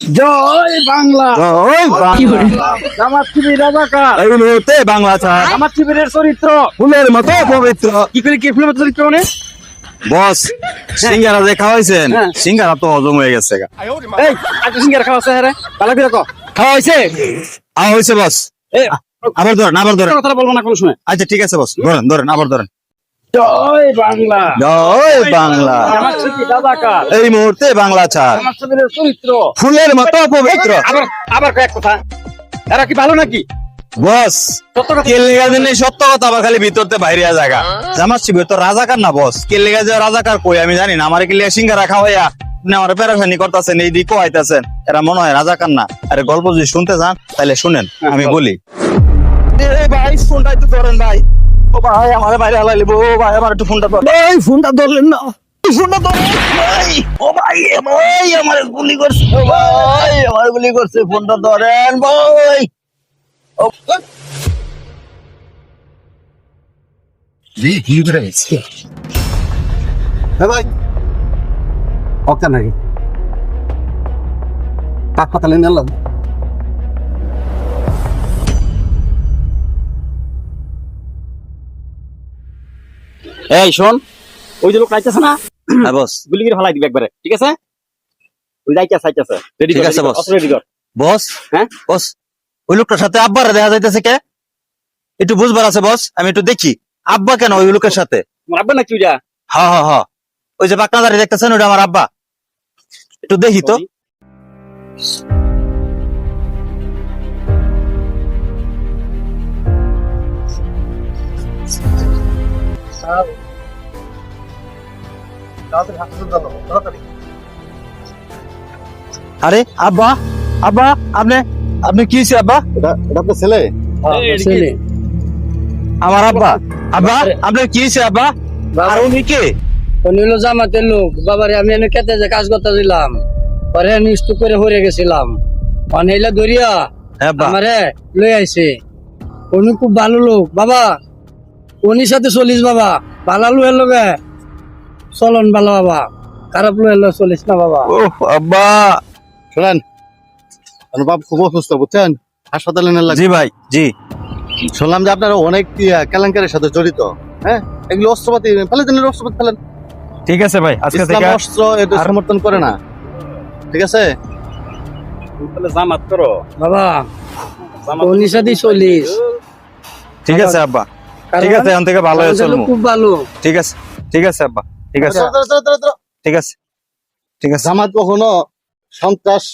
জয় বাংলা। জয় বাংলা। জামাত শিবির রাজাকার এই মুহূর্তে বাংলা ছাড়। জামাত শিবিরের চরিত্র। ফুলের মতো পবিত্র। কি করে কি চরিত্র মানে? বস সিঙ্গারা যে খাওয়াইছেন হ্যাঁ। সিঙ্গারা তো হজম হয়ে গেছে। এই সিঙ্গার হ্যাঁ ভালো করে কো। খাওয়া হয়েছে আ হয়েছে বস। এই আবার ধরেন আবার ধরেন। কথা বলব না কোনো সময়। আচ্ছা ঠিক আছে বস। ধরেন ধরেন আবার ধরেন। জয় বাংলা। জয় বাংলা। রাজাকার এই মুহূর্তে বাংলা ছাড়। চরিত্র। ফুলের মতো পবিত্র আবার আবার কয়েক কথা। এরা কি ভালো নাকি? বস সত্য কেলেগা দিনে সত্য কথা আবার খালি ভিতরতে বাইরে জায়গা। জামাত শিবির তো রাজাকার না বস? কেলেগা যে রাজাকার কই? আমি জানি না আমার কেলিয়া সিঙ্গারা খাওয়াইয়া আপনি আমার পেরাশানি করতেছেন এই দিক আইতাছেন। এরা মনে হয় রাজাকার না। আরে গল্প যদি শুনতে চান তাহলে শুনেন আমি বলি। ভাই ফোনটা একটু ধরেন ভাই। ও ভাই আমার বাইরে হালাইলিব ও ভাই আমার একটু ফোনটা ধরেন ভাই ফোনটা ধরলেন না। ফোনটা ধরেন ভাই ও ভাই ভাই আমার গুলি করছে ভাই আমার গুলি করছে ফোনটা ধরেন ভাই। ও হ্যাঁ ভাই। অক্কা নাকি? হাসপাতালে নিলাম এই শোন। ওই যে লোক আইতেছে না হ্যাঁ বস। গুলি করে ফেলাই দিবে একবারে ঠিক আছে? ওই যাইতেছে আইতেছে রেডি ঠিক আছে, boss. রেডি কর। বস হ্যাঁ? বস। ওই লোকটার সাথে আব্বারে দেখা যাইতেছে কে? একটু বুঝবার আছে বস আমি একটু দেখি। আব্বা কেন ওই লোকের সাথে? মারবে নাকি ওইটা? হা হা হা। ওই যে পাকনা দাঁড়িয়ে দেখতেছেন ওটা আমার আব্বা। একটু দেখি তো। আরে আব্বা আব্বা আপনি আপনি কি হয়েছে আব্বা? এটা এটা আপনার ছেলে? ছেলে। আমার আব্বা। আব্বা আপনার কি হয়েছে আব্বা? আর উনি কে? নিল জামাতের লোক। বাবারে আমি এনে খেতে যে কাজ করতে দিলাম। পরে নিস্তু করে হরে গেছিলাম। অনেকলা দরিয়া হ্যাঁ আমারে লই আইছে। উনি খুব ভালো লোক। বাবা উনির সাথে চলিস বাবা। ভালো লোকের লগে চলন ভালো বাবা। খারাপ লোকের লগে চলিস না বাবা। ও আব্বা। শোনেন আমার বাপ খুব অসুস্থ বুঝছেন? হাসপাতালে নিয়ে জি ভাই জি। শুনলাম যে আপনারা অনেক কেলেঙ্কারির সাথে জড়িত হ্যাঁ? এগুলো অস্ত্রপাতি ফেলে দিন অস্ত্রপাতি ফেলেন? ঠিক আছে ভাই আজকে থেকে অস্ত্র এটা সমর্থন করে না। ঠিক আছে? তাহলে জামাত করো। বাবা সাথে চলিস ঠিক আছে আব্বা। ঠিক আছে এখন থেকে ভালো হয়েছে চলবো খুব ভালো। ঠিক আছে ঠিক আছে আব্বা ঠিক আছে। ঠিক আছে ঠিক আছে। জামাত কখনো সন্ত্রাস